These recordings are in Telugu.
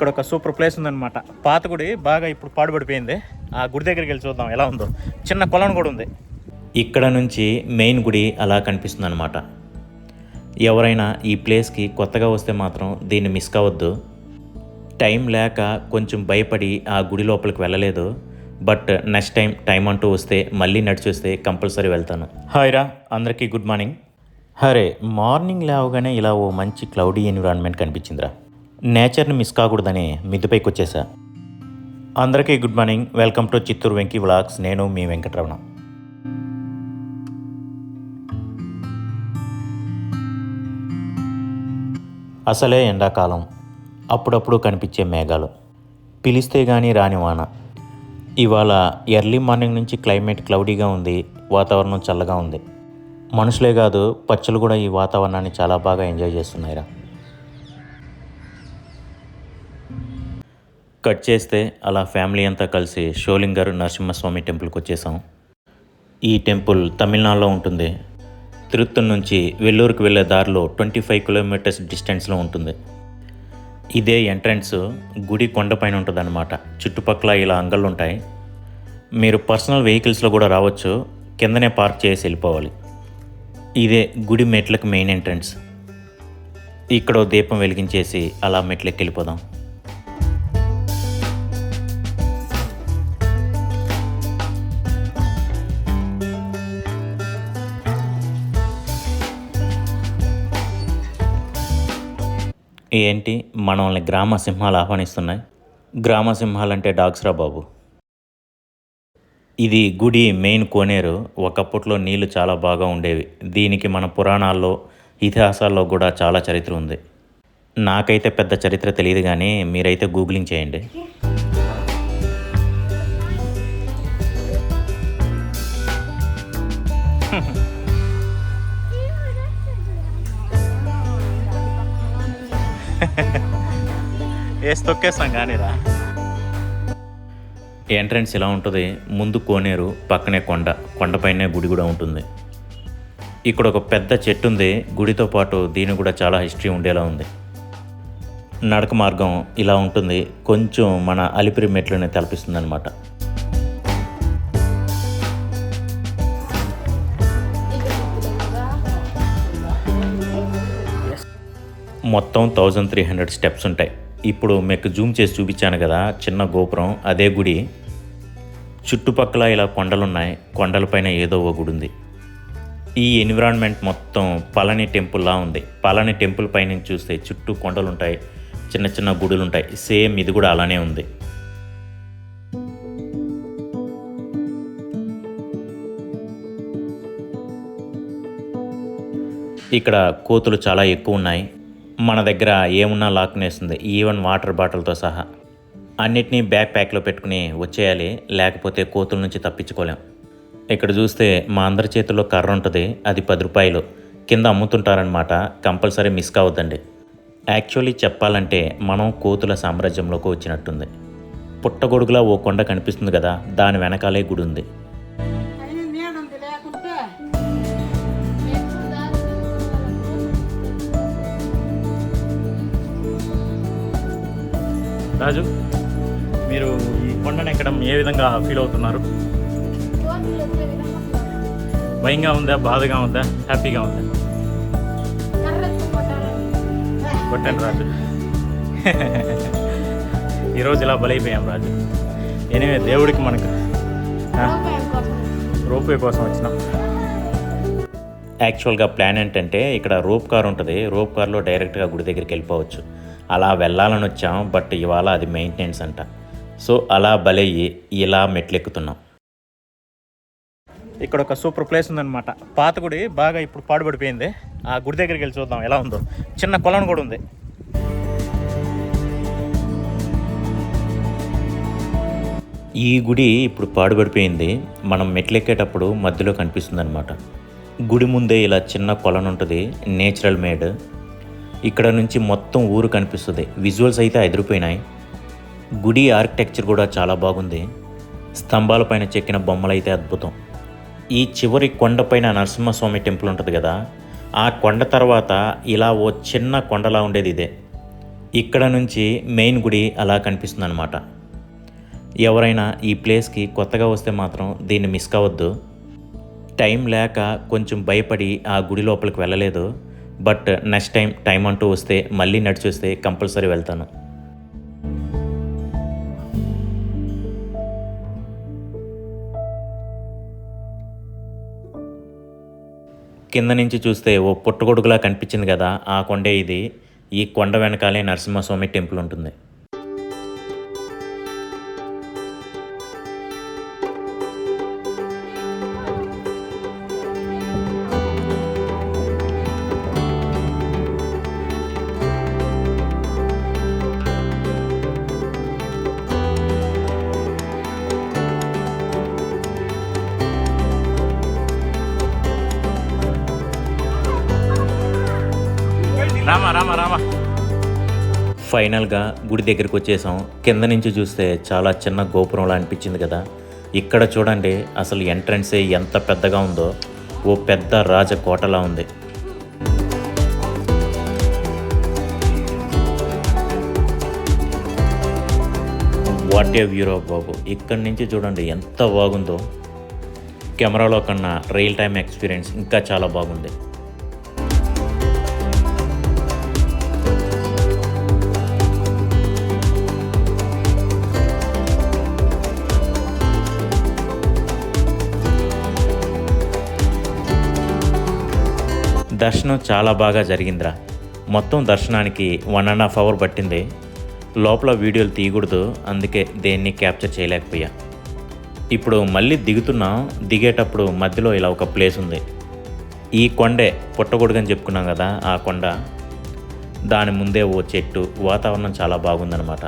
ఇక్కడ ఒక సూపర్ ప్లేస్ ఉందన్నమాట. పాత గుడి బాగా ఇప్పుడు పాడుపడిపోయింది ఆ గుడి దగ్గరికి వెళ్ళి చూద్దాం ఎలా ఉందో. చిన్న కొలను కూడా ఉంది. ఇక్కడ నుంచి మెయిన్ గుడి అలా కనిపిస్తుంది అనమాట ఎవరైనా ఈ ప్లేస్కి కొత్తగా వస్తే మాత్రం దీన్ని మిస్ కావద్దు. టైం లేక కొంచెం భయపడి ఆ గుడి లోపలికి వెళ్ళలేదు. బట్ నెక్స్ట్ టైం టైం అంటూ వస్తే మళ్ళీ నడిచి వస్తే కంపల్సరీ వెళ్తాను. హాయ్ రా అందరికీ గుడ్ మార్నింగ్. హరే మార్నింగ్ లేవగానే ఇలా ఓ మంచి క్లౌడీ ఎన్విరాన్మెంట్ కనిపించిందిరా. నేచర్ని మిస్ కాకూడదని మిద్దుపైకి వచ్చేసా అందరికీ good morning. Welcome to Chittoor Venky vlogs. నేను మీ వెంకటరమణ. అసలే ఎండాకాలం. అప్పుడప్పుడు కనిపించే మేఘాలు. పిలిస్తే గానీ రాని వాన. ఇవాళ ఎర్లీ మార్నింగ్ నుంచి క్లైమేట్ క్లౌడీగా ఉంది. వాతావరణం చల్లగా ఉంది. మనుషులే కాదు పచ్చలు కూడా ఈ వాతావరణాన్ని చాలా బాగా ఎంజాయ్ చేస్తున్నాయిరా. కట్ చేస్తే అలా ఫ్యామిలీ అంతా కలిసి షోలింగర్ నరసింహస్వామి టెంపుల్కి వచ్చేసాం. ఈ టెంపుల్ తమిళనాడులో ఉంటుంది. తిరుత్తు నుంచి వెల్లూరుకు వెళ్ళే దారిలో ట్వంటీ ఫైవ్ కిలోమీటర్స్ డిస్టెన్స్లో ఉంటుంది. ఇదే ఎంట్రన్స్ గుడి కొండపైన ఉంటుందన్నమాట. చుట్టుపక్కల ఇలా అంగళ్ళు ఉంటాయి. మీరు పర్సనల్ వెహికల్స్లో కూడా రావచ్చు. కిందనే పార్క్ చేసి వెళ్ళిపోవాలి. ఇదే గుడి మెట్లకు మెయిన్ ఎంట్రన్స్. ఇక్కడ దీపం వెలిగించేసి అలా మెట్లెక్కి వెళ్ళిపోదాం. ఏంటి మనల్ని గ్రామ సింహాలు ఆహ్వానిస్తున్నాయి? గ్రామ సింహాలంటే డాగ్స్ బాబు. ఇది గుడి మెయిన్ కోనేరు. ఒకప్పట్లో నీళ్ళు చాలా బాగా ఉండేవి. దీనికి మన పురాణాల్లో ఇతిహాసాల్లో కూడా చాలా చరిత్ర ఉంది. నాకైతే పెద్ద చరిత్ర తెలియదు కానీ మీరైతే గూగులింగ్ చేయండి. వేసి తొక్కేస్తాం కానీరా ఎంట్రన్స్ ఇలా ఉంటుంది? ముందు కోనేరు పక్కనే కొండ. కొండపైనే గుడి కూడా ఉంటుంది. ఇక్కడ ఒక పెద్ద చెట్టు ఉంది. గుడితో పాటు దీని కూడా చాలా హిస్టరీ ఉండేలా ఉంది. నడక మార్గం ఇలా ఉంటుంది. కొంచెం మన అలిపిరి మెట్లని తలపిస్తుంది అనమాట మొత్తం థౌజండ్ త్రీ హండ్రెడ్ స్టెప్స్ ఉంటాయి. ఇప్పుడు మీకు జూమ్ చేసి చూపించాను కదా చిన్న గోపురం అదే గుడి. చుట్టుపక్కల ఇలా కొండలు ఉన్నాయి కొండలపైన ఏదో ఒక గుడి ఉంది. ఈ ఎన్విరాన్మెంట్ మొత్తం పళని టెంపుల్లా ఉంది. పళని టెంపుల్ పైనుంచి చూస్తే చుట్టూ కొండలు ఉంటాయి చిన్న చిన్న గుడులు ఉంటాయి సేమ్ ఇది కూడా అలానే ఉంది. ఇక్కడ కోతులు చాలా ఎక్కువ ఉన్నాయి. మన దగ్గర ఏమున్నా లాక్కునేస్తుంది ఈవెన్ వాటర్ బాటిల్తో సహా. అన్నిటినీ బ్యాక్ ప్యాక్లో పెట్టుకుని వచ్చేయాలి లేకపోతే కోతుల నుంచి తప్పించుకోలేం. ఇక్కడ చూస్తే మా అందరి చేతుల్లో కర్ర ఉంటుంది అది పది రూపాయలు. కింద అమ్ముతుంటారనమాట కంపల్సరీ మిస్ కావద్దండి. యాక్చువల్లీ చెప్పాలంటే మనం కోతుల సామ్రాజ్యంలోకి వచ్చినట్టుంది. పుట్టగొడుగులా ఓ కొండ కనిపిస్తుంది కదా దాని వెనకాలే గుడి ఉంది రాజు మీరు ఈ కొండను ఎక్కడం ఏ విధంగా ఫీల్ అవుతున్నారు? భయంగా ఉందా? బాధగా ఉందా? హ్యాపీగా ఉందా? కొట్టండి రాజు. ఈరోజు ఇలా బలైపోయాం రాజు. ఎనివే దేవుడికి మనకు రోప్వే కోసం వచ్చినాం. యాక్చువల్గా ప్లాన్ ఏంటంటే ఇక్కడ రోప్ కార్ ఉంటుంది. రోప్ కార్లో డైరెక్ట్గా గుడి దగ్గరికి వెళ్ళిపోవచ్చు. అలా వెళ్ళాలని వచ్చాం బట్ ఇవాళ అది మెయింటెనెన్స్ అంట. సో అలా బలయ్యి ఇలా మెట్లెక్కుతున్నాం. ఇక్కడ ఒక సూపర్ ప్లేస్ ఉందన్నమాట. పాత గుడి బాగా ఇప్పుడు పాడుపడిపోయింది ఆ గుడి దగ్గరికి వెళ్ళి చూద్దాం ఎలా ఉందో. చిన్న కొలను కూడా ఉంది. ఈ గుడి ఇప్పుడు పాడుపడిపోయింది మనం మెట్లెక్కేటప్పుడు మధ్యలో కనిపిస్తుంది అనమాట గుడి ముందే ఇలా చిన్న కొలను ఉంటుంది నేచురల్ మేడ్. ఇక్కడ నుంచి మొత్తం ఊరు కనిపిస్తుంది. విజువల్స్ అయితే ఎదిరిపోయినాయి గుడి ఆర్కిటెక్చర్ కూడా చాలా బాగుంది. స్తంభాలపైన చెక్కిన బొమ్మలు అయితే అద్భుతం. ఈ చివరి కొండపైన నరసింహస్వామి టెంపుల్ ఉంటుంది కదా ఆ కొండ తర్వాత ఇలా ఓ చిన్న కొండలా ఉండేది ఇదే. ఇక్కడ నుంచి మెయిన్ గుడి అలా కనిపిస్తుంది అనమాట ఎవరైనా ఈ ప్లేస్కి కొత్తగా వస్తే మాత్రం దీన్ని మిస్ కావద్దు. టైం లేక కొంచెం భయపడి ఆ గుడి లోపలికి వెళ్ళలేదు. బట్ నెక్స్ట్ టైం టైం అంటూ వస్తే మళ్ళీ నడిచి వస్తే కంపల్సరీ వెళ్తాను. కింద నుంచి చూస్తే ఓ పుట్టగొడుగులా కనిపించింది కదా ఆ కొండే ఇది. ఈ కొండ వెనకాలే నరసింహస్వామి టెంపుల్ ఉంటుంది. రామా రామా. ఫైనల్గా గుడి దగ్గరికి వచ్చేసాం. కింద నుంచి చూస్తే చాలా చిన్న గోపురంలా అనిపించింది కదా. ఇక్కడ చూడండి అసలు ఎంట్రన్సే ఎంత పెద్దగా ఉందో. ఓ పెద్ద రాజకోటలా ఉంది. వాట్ ఏ వ్యూరో బాబు ఇక్కడి నుంచి చూడండి ఎంత బాగుందో. కెమెరాలో కన్నా రియల్ టైం ఎక్స్పీరియన్స్ ఇంకా చాలా బాగుంది. దర్శనం చాలా బాగా జరిగిందిరా. మొత్తం దర్శనానికి వన్ అండ్ హాఫ్ అవర్ పట్టింది. లోపల వీడియోలు తీయకూడదు అందుకే దేన్ని క్యాప్చర్ చేయలేకపోయా. ఇప్పుడు మళ్ళీ దిగుతున్నాం దిగేటప్పుడు మధ్యలో ఇలా ఒక ప్లేస్ ఉంది. ఈ కొండే పుట్టగొడుగని చెప్పుకున్నాం కదా ఆ కొండ. దాని ముందే ఓ చెట్టు వాతావరణం చాలా బాగుందనమాట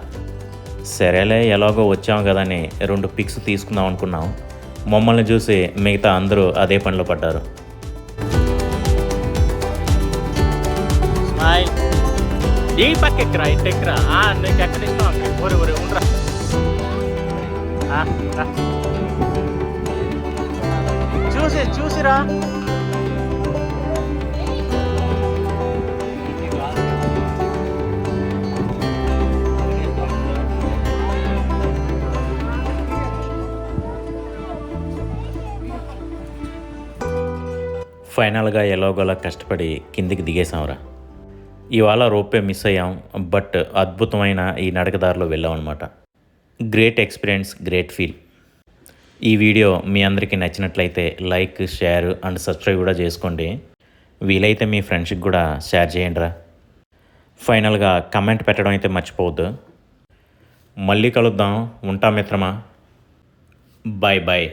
సరేలే ఎలాగో వచ్చాము కదా అని రెండు పిక్స్ తీసుకుందాం అనుకున్నాం. మమ్మల్ని చూసి మిగతా అందరూ అదే పనిలో పడ్డారు. హాయ్ ఈ పక్కెక్కరా ఇటు ఎక్కరా నీకు ఎక్కడ ఇష్టం ఒరే ఒరే ఉండరా చూసి చూసిరా ఫైనల్గా ఎలాగోలా కష్టపడి కిందికి దిగేసాంరా ఇవాళ రోపే మిస్ అయ్యాం బట్ అద్భుతమైన ఈ నడకదారిలో వెళ్ళాం అనమాట గ్రేట్ ఎక్స్పీరియన్స్ గ్రేట్ ఫీల్ ఈ వీడియో మీ అందరికీ నచ్చినట్లయితే లైక్ షేర్ అండ్ సబ్స్క్రైబ్ కూడా చేసుకోండి. వీలైతే మీ ఫ్రెండ్స్కి కూడా షేర్ చేయండిరా ఫైనల్గా కమెంట్ పెట్టడం అయితే మర్చిపోవద్దు. మళ్ళీ కలుద్దాం. ఉంటా మిత్రమా? Bye bye